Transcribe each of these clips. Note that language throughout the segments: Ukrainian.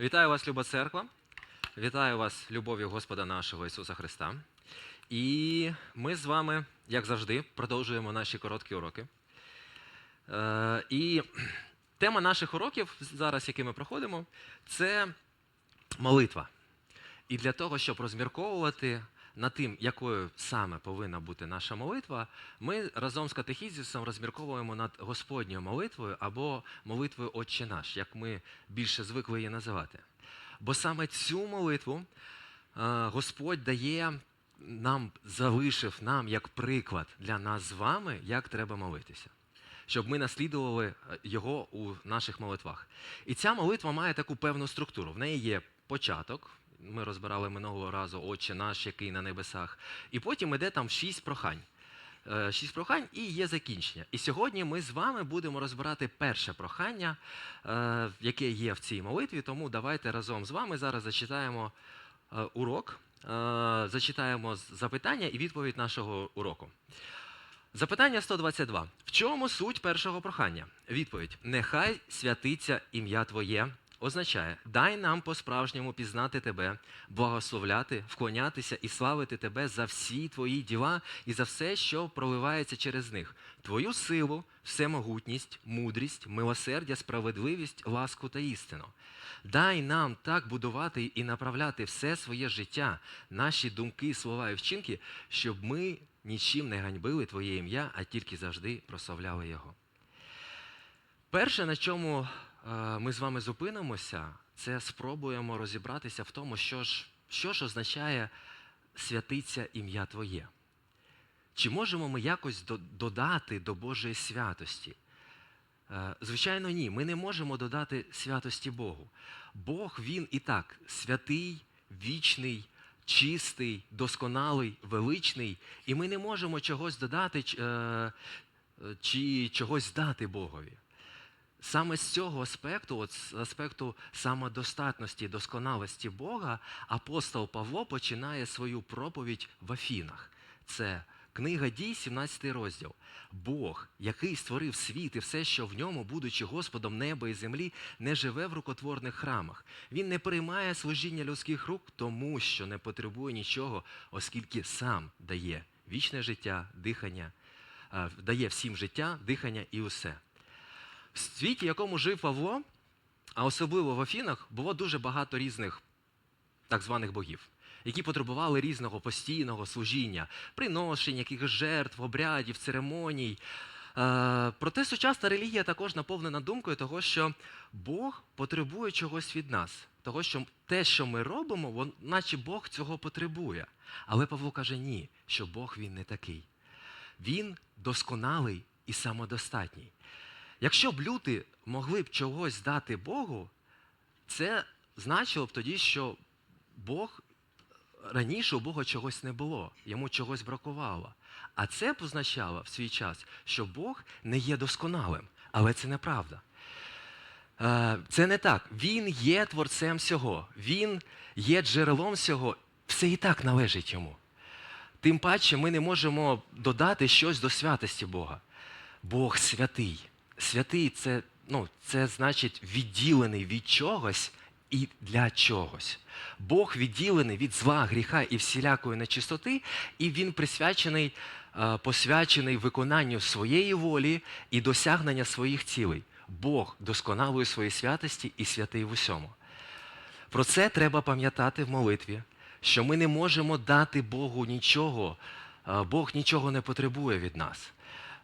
Вітаю вас, Люба Церква. Вітаю вас любов'ю Господа нашого Ісуса Христа. І ми з вами, як завжди, продовжуємо наші короткі уроки. Е, і тема наших уроків, зараз, які ми проходимо, це молитва. І для того, щоб розмірковувати над тим, якою саме повинна бути наша молитва, ми разом з катехізісом розмірковуємо над Господньою молитвою або молитвою Отче наш, як ми більше звикли її називати. Бо саме цю молитву е, Господь дає нам, залишив нам як приклад для нас з вами, як треба молитися. Щоб ми наслідували е, його у наших молитвах. І ця молитва має таку певну структуру. В неї є початок. Ми розбирали минулого разу Отче наш, який на небесах. І потім іде там шість прохань. Е, Шість прохань і є закінчення. І сьогодні ми з вами будемо розбирати перше прохання, е, яке є в цій молитві. Тому давайте разом з вами зараз зачитаємо е, урок, зачитаємо запитання і відповідь нашого уроку. Запитання 122. В чому суть першого прохання? Відповідь: Нехай святиться ім'я Твоє. Означає, дай нам по-справжньому пізнати Тебе, благословляти, вклонятися і славити Тебе за всі Твої діла і за все, що проливається через них, Твою силу, всемогутність, мудрість, милосердя, справедливість, ласку та істину. Дай нам так будувати і направляти все своє життя, наші думки, слова і вчинки, щоб ми нічим не ганьбили Твоє ім'я, а тільки завжди прославляли Його. Перше, на чому ми з вами зупинимося, це спробуємо розібратися в тому, що ж, що ж означає святиться ім'я Твоє. Чи можемо ми якось до- додати до Божої святості? Е, Звичайно, ні. Ми не можемо додати святості Богу. Бог він і так святий, вічний, чистий, досконалий, величний, і ми не можемо чогось додати е, чи чогось дати Богові. Саме з цього аспекту, от з аспекту самодостатності, досконалості Бога, апостол Павло починає свою проповідь в Афінах. Це книга дій, 17 розділ. Бог, який створив світ і все, що в ньому, будучи Господом неба і землі, не живе в рукотворних храмах. Він не приймає служіння людських рук, тому що не потребує нічого, оскільки сам дає вічне життя, дихання, е, дає всім життя, дихання і усе. В світі, в якому жив Павло, а особливо в Афінах, було дуже багато різних так званих богів, які потребували різного постійного служіння, приношень, якихось жертв, обрядів, церемоній. Е, проте сучасна релігія також наповнена думкою того, що Бог потребує чогось від нас. Того, що те, що ми робимо, вон, наче Бог цього потребує. Але Павло каже ні, що Бог він не такий. Він досконалий і самодостатній. Якщо б люди могли б чогось дати Богу, це значило б тоді, що Бог раніше у Бога чогось не було, йому чогось бракувало. А це б означало в свій час, що Бог не є досконалим. Але це неправда. Е, Це не так. Він є творцем всього, він є джерелом всього, все і так належить йому. Тим паче ми не можемо додати щось до святості Бога. Бог святий. Святий це, ну, це значить відділений від чогось і для чогось. Бог відділений від зла, гріха і всілякої нечистоти, і він присвячений, е, посвячений виконанню своєї волі і досягнення своїх цілей. Бог досконалої своєї святості і святий в усьому. Про це треба пам'ятати в молитві, що ми не можемо дати Богу нічого, е, Бог нічого не потребує від нас.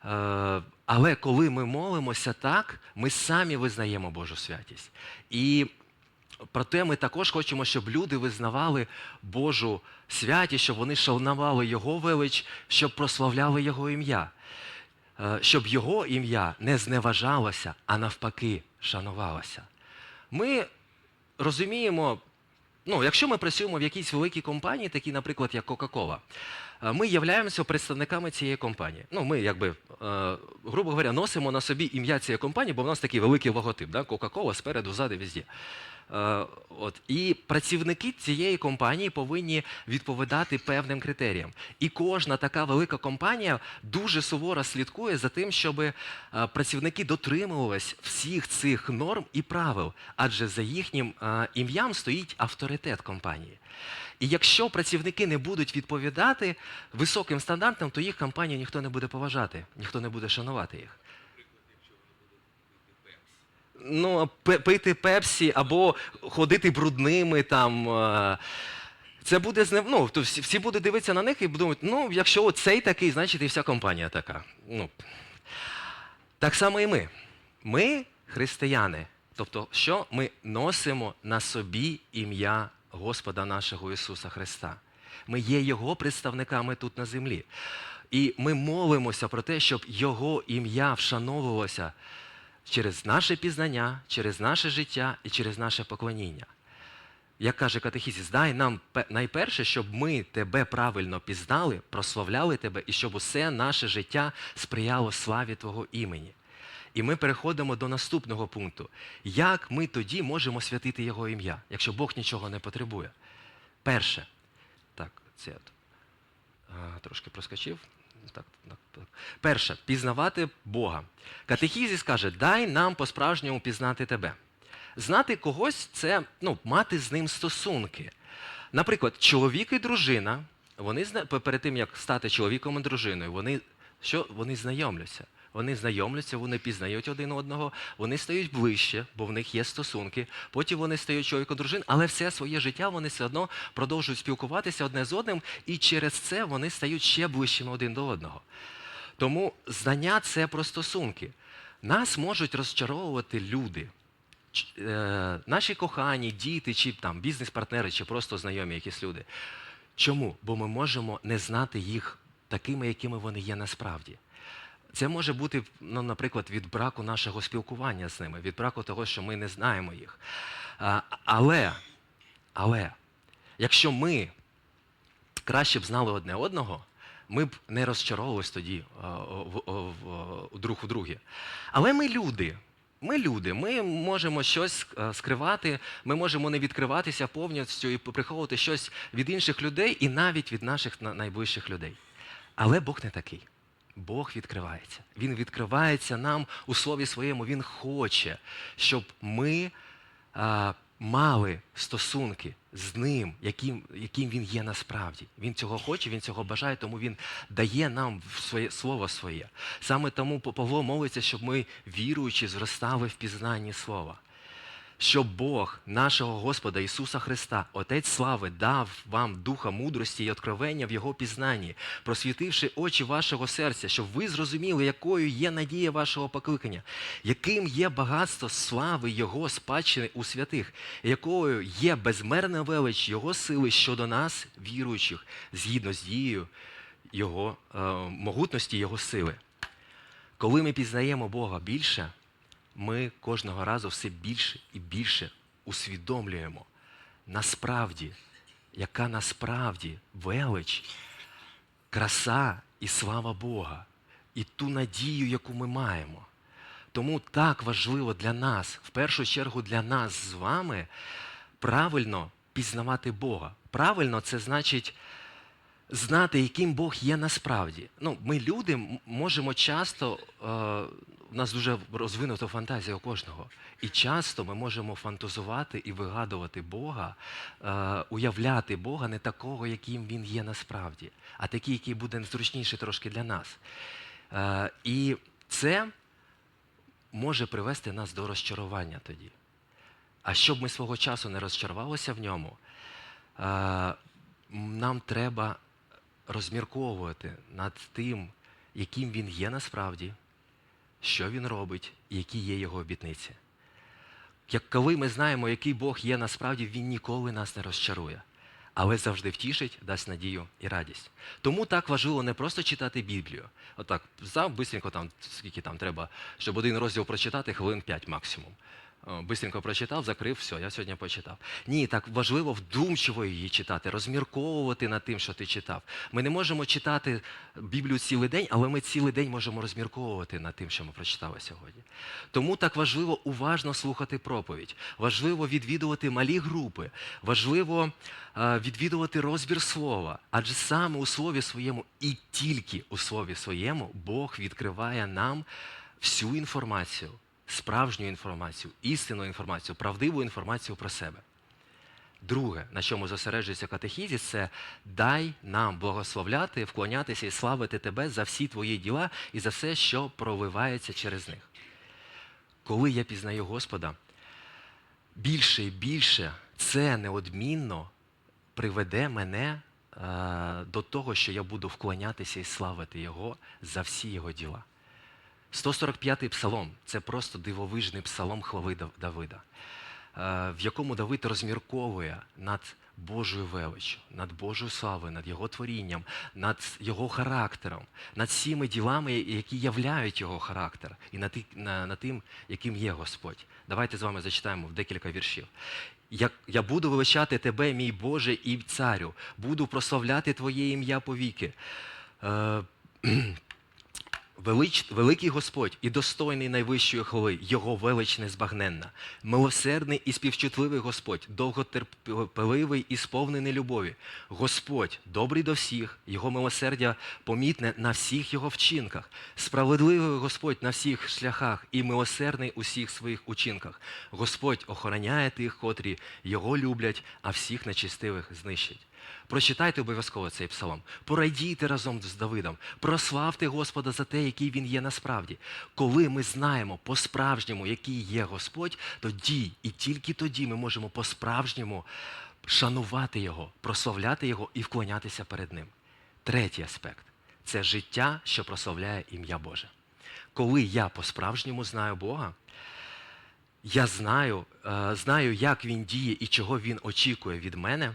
Е, Але коли ми молимося так, ми самі визнаємо Божу святість. І проте ми також хочемо, щоб люди визнавали Божу святість, щоб вони шанували Його велич, щоб прославляли Його ім'я. Е, Щоб Його ім'я не зневажалося, а навпаки шанувалося. Ми розуміємо, ну, якщо ми працюємо в якійсь великій компанії, такі, наприклад, як е, ми являємося представниками цієї компанії. Ну, ми, якби, е, грубо говоря, носимо на собі ім'я цієї компанії, бо в нас такий великий логотип, да? Coca-Cola спереду, ззаду, везде. Е, От і працівники цієї компанії повинні відповідати певним критеріям. І кожна така велика компанія дуже суворо слідкує за тим, щоб е, працівники дотримувались всіх цих норм і правил, адже за їхнім е, ім'ям стоїть авторитет компанії. І якщо працівники не будуть відповідати високим стандартам, то їх компанію ніхто не буде поважати, ніхто не буде шанувати їх. Ну, пити пепсі або ходити брудними там. е, Це буде. Ну, то всі будуть дивитися на них і думати, ну, якщо цей такий, значить і вся компанія така. Ну, так само і ми. Ми християни. Тобто, що ми носимо на собі ім'я Господа нашого Ісуса Христа. Ми є Його представниками тут на землі. І ми молимося про те, щоб Його ім'я вшановувалося через наше пізнання, через наше життя і через наше поклоніння. Як каже катехізіс, дай нам найперше, щоб ми тебе правильно пізнали, прославляли тебе, і щоб усе наше життя сприяло славі Твого імені. І ми переходимо до наступного пункту. Як ми тоді можемо святити Його ім'я, якщо Бог нічого не потребує? Перше, так, це а, трошки проскочив. Так, так, так. Перше, пізнавати Бога. Катехізіс каже, дай нам по-справжньому пізнати тебе. Знати когось це ну, мати з ним стосунки. Наприклад, чоловік і дружина, вони перед тим, як стати чоловіком і дружиною, вони, що, вони знайомляться. Вони знайомляться, вони пізнають один одного, вони стають ближче, бо в них є стосунки. Потім вони стають чоловіком дружин, але все своє життя вони все одно продовжують спілкуватися одне з одним, і через це вони стають ще ближчими один до одного. Тому знання це про стосунки. Нас можуть розчаровувати люди. Е, наші кохані, діти, чи там бізнес-партнери, чи просто знайомі якісь люди. Чому? Бо ми можемо не знати їх такими, якими вони є насправді. Це може бути, ну, наприклад, від браку нашого спілкування з ними, від браку того, що ми не знаємо їх. А, але, але, якщо ми краще б знали одне одного, ми б не розчаровувались тоді в, друг у другі. Але ми люди. Ми люди, ми можемо щось е, скривати, ми можемо не відкриватися повністю і приховувати щось від інших людей і навіть від наших найближчих людей. Але Бог не такий. Бог відкривається. Він відкривається нам у слові своєму. Він хоче, щоб ми а, мали стосунки з ним, яким, яким він є насправді. Він цього хоче, він цього бажає, тому він дає нам своє слово своє. Саме тому Павло молиться, щоб ми, віруючи, зростали в пізнанні слова. Щоб Бог, нашого Господа Ісуса Христа, Отець слави, дав вам духа мудрості і откровення в Його пізнанні, просвітивши очі вашого серця, щоб ви зрозуміли, якою є надія вашого покликання, яким є багатство слави Його спадщини у святих, якою є безмерна велич Його сили щодо нас, віруючих, згідно з дією Його е, могутності Його сили. Коли ми пізнаємо Бога більше, ми кожного разу все більше і більше усвідомлюємо насправді, яка насправді велич, краса і слава Бога, і ту надію, яку ми маємо. Тому так важливо для нас, в першу чергу для нас з вами, правильно пізнавати Бога. Правильно, це значить знати, яким Бог є насправді. Ну, ми люди можемо часто, е, у нас дуже розвинута фантазія у кожного. І часто ми можемо фантазувати і вигадувати Бога, е, уявляти Бога не такого, яким він є насправді, а такий, який буде зручніший трошки для нас. Е, і це може привести нас до розчарування тоді. А щоб ми свого часу не розчарувалися в ньому, е, нам треба розмірковувати над тим, яким він є насправді, що він робить і які є його обітниці. Як коли ми знаємо, який Бог є насправді, він ніколи нас не розчарує, але завжди втішить, дасть надію і радість. Тому так важливо не просто читати Біблію. Отак, взяв бистренько там, скільки там треба, щоб один розділ прочитати, хвилин 5 максимум. О, Бистренько прочитав, закрив, все, я сьогодні почитав. Ні, так важливо вдумчиво її читати, розмірковувати над тим, що ти читав. Ми не можемо читати Біблію цілий день, але ми цілий день можемо розмірковувати над тим, що ми прочитали сьогодні. Тому так важливо уважно слухати проповідь, важливо відвідувати малі групи, важливо е, відвідувати розбір слова. Адже саме у слові своєму і тільки у слові своєму Бог відкриває нам всю інформацію, справжню інформацію, істинну інформацію, правдиву інформацію про себе. Друге, на чому зосереджується катехізіс, це дай нам благословляти, вклонятися і славити тебе за всі твої діла і за все, що проливається через них. Коли я пізнаю Господа, більше і більше це неодмінно приведе мене е, до того, що я буду вклонятися і славити Його за всі його діла. 145-й псалом це просто дивовижний псалом хвали Давида, е, в якому Давид розмірковує над Божою величчю, над Божою славою, над його творінням, над його характером, над всіми ділами, які являють його характер, і над, на- над тим, яким є Господь. Давайте з вами зачитаємо в декілька віршів. Я, я буду величати тебе, мій Боже і царю, буду прославляти Твоє ім'я повіки. Е, Велич, великий Господь і достойний найвищої хвали, Його велич незбагненна, милосердний і співчутливий Господь, довготерпеливий і сповнений любові. Господь добрий до всіх, Його милосердя помітне на всіх його вчинках, справедливий Господь на всіх шляхах і милосердний у всіх своїх учинках. Господь охороняє тих, котрі його люблять, а всіх нечистивих знищить. Прочитайте обов'язково цей псалом. Порадійте разом з Давидом. Прославте Господа за те, який він є насправді. Коли ми знаємо по-справжньому, який є Господь, тоді і тільки тоді ми можемо по-справжньому шанувати Його, прославляти Його і вклонятися перед Ним. Третій аспект це життя, що прославляє ім'я Боже. Коли я по-справжньому знаю Бога, я знаю, е, знаю, як він діє і чого він очікує від мене,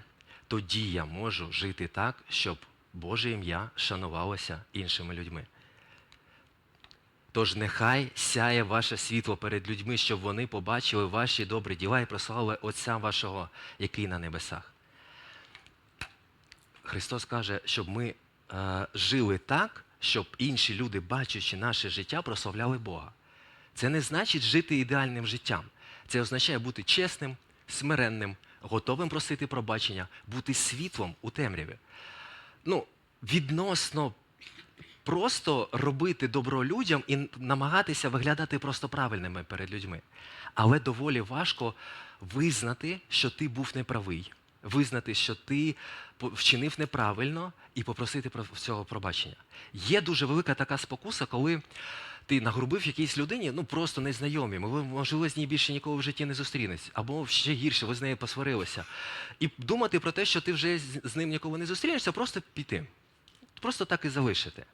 тоді я можу жити так, щоб Боже ім'я шанувалося іншими людьми. Тож нехай сяє ваше світло перед людьми, щоб вони побачили ваші добрі діла і прославили Отця вашого, який на небесах. Христос каже, щоб ми е, жили так, щоб інші люди, бачачи наше життя, прославляли Бога. Це не значить жити ідеальним життям. Це означає бути чесним, смиренним, готовим просити пробачення, бути світлом у темряві. Ну, відносно просто робити добро людям і намагатися виглядати просто правильними перед людьми. Але доволі важко визнати, що ти був неправий, визнати, що ти вчинив неправильно і попросити про цього пробачення. Є дуже велика така спокуса, коли ти нагрубив якійсь людині, ну просто незнайомі, ви, можливо, з ній більше ніколи в житті не зустрінетесь, або ще гірше, ви з нею посварилися. І думати про те, що ти вже з ним ніколи не зустрінешся, просто піти. Просто так і залишити.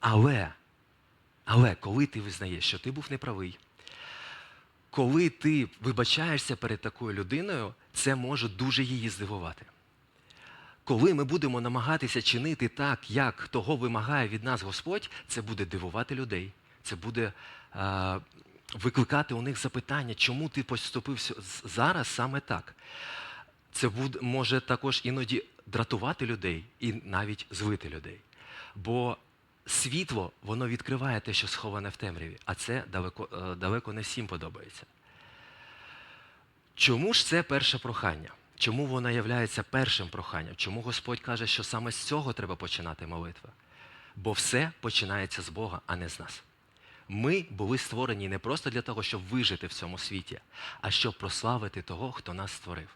Але, але коли ти визнаєш, що ти був неправий, коли ти вибачаєшся перед такою людиною, це може дуже її здивувати. Коли ми будемо намагатися чинити так, як того вимагає від нас Господь, це буде дивувати людей, це буде е, викликати у них запитання, чому ти поступив зараз саме так. Це буде, може також іноді дратувати людей і навіть злити людей. Бо світло, воно відкриває те, що сховане в темряві, а це далеко, е, далеко не всім подобається. Чому ж це перше прохання? Чому воно є першим проханням? Чому Господь каже, що саме з цього треба починати молитва? Бо все починається з Бога, а не з нас. Ми були створені не просто для того, щоб вижити в цьому світі, а щоб прославити того, хто нас створив.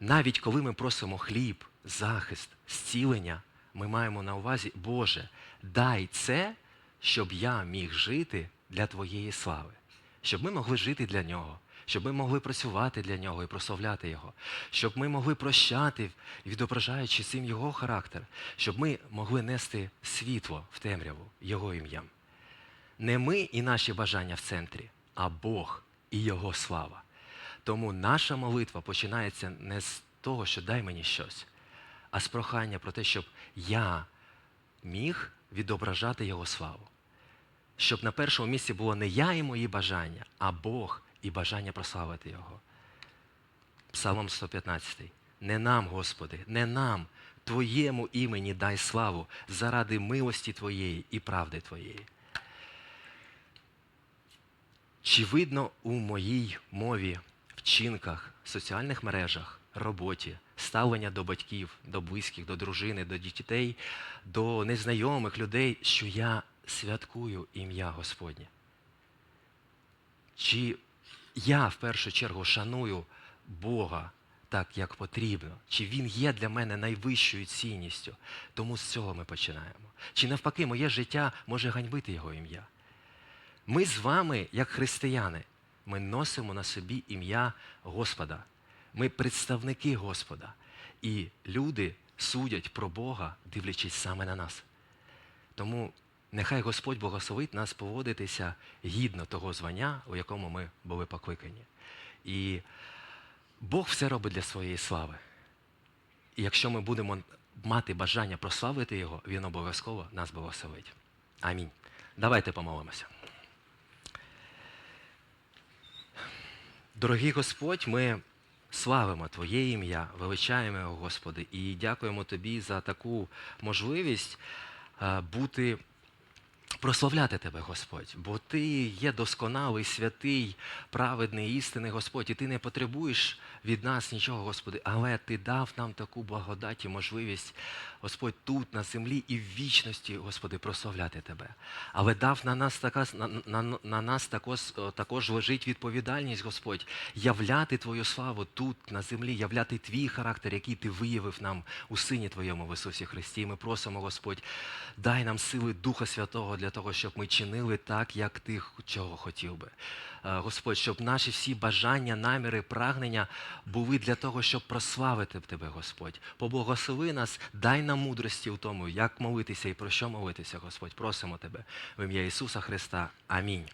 Навіть коли ми просимо хліб, захист, зцілення, ми маємо на увазі, Боже, дай це, щоб я міг жити для Твоєї слави, щоб ми могли жити для Нього, щоб ми могли працювати для Нього і прославляти Його, щоб ми могли прощати, відображаючи цим Його характер, щоб ми могли нести світло в темряву Його ім'ям. Не ми і наші бажання в центрі, а Бог і Його слава. Тому наша молитва починається не з того, що дай мені щось, а з прохання про те, щоб я міг відображати Його славу. Щоб на першому місці було не я і мої бажання, а Бог і бажання прославити Його. Псалом 115. Не нам, Господи, не нам, Твоєму імені дай славу заради милості Твоєї і правди Твоєї. Чи видно у моїй мові, вчинках, соціальних мережах, роботі, ставлення до батьків, до близьких, до дружини, до дітей, до незнайомих людей, що я святкую ім'я Господнє? Чи я в першу чергу шаную Бога так, як потрібно? Чи Він є для мене найвищою цінністю? Тому з цього ми починаємо. Чи навпаки, моє життя може ганьбити Його ім'я? Ми з вами, як християни, ми носимо на собі ім'я Господа. Ми представники Господа. І люди судять про Бога, дивлячись саме на нас. Тому нехай Господь благословить нас поводитися гідно того звання, у якому ми були покликані. І Бог все робить для своєї слави. І якщо ми будемо мати бажання прославити Його, Він обов'язково нас благословить. Амінь. Давайте помолимося. Дорогий Господь, ми славимо Твоє ім'я, величаємо його, Господи, і дякуємо Тобі за таку можливість е, бути. Прославляти тебе, Господь, бо Ти є досконалий, святий, праведний, істинний Господь, і Ти не потребуєш від нас нічого, Господи, але Ти дав нам таку благодать і можливість, Господь, тут, на землі і в вічності, Господи, прославляти Тебе. Але дав на нас така, на, на, на нас також, також лежить відповідальність, Господь, являти Твою славу тут, на землі, являти Твій характер, який Ти виявив нам у Сині Твоєму в Ісусі Христі. І ми просимо, Господь, дай нам сили Духа Святого для того, щоб ми чинили так, як Ти чого хотів би. Е, Господь, щоб наші всі бажання, наміри, прагнення були для того, щоб прославити Тебе, Господь. Поблагослови нас, дай нам мудрості в тому, як молитися і про що молитися, Господь. Просимо Тебе в ім'я Ісуса Христа. Амінь.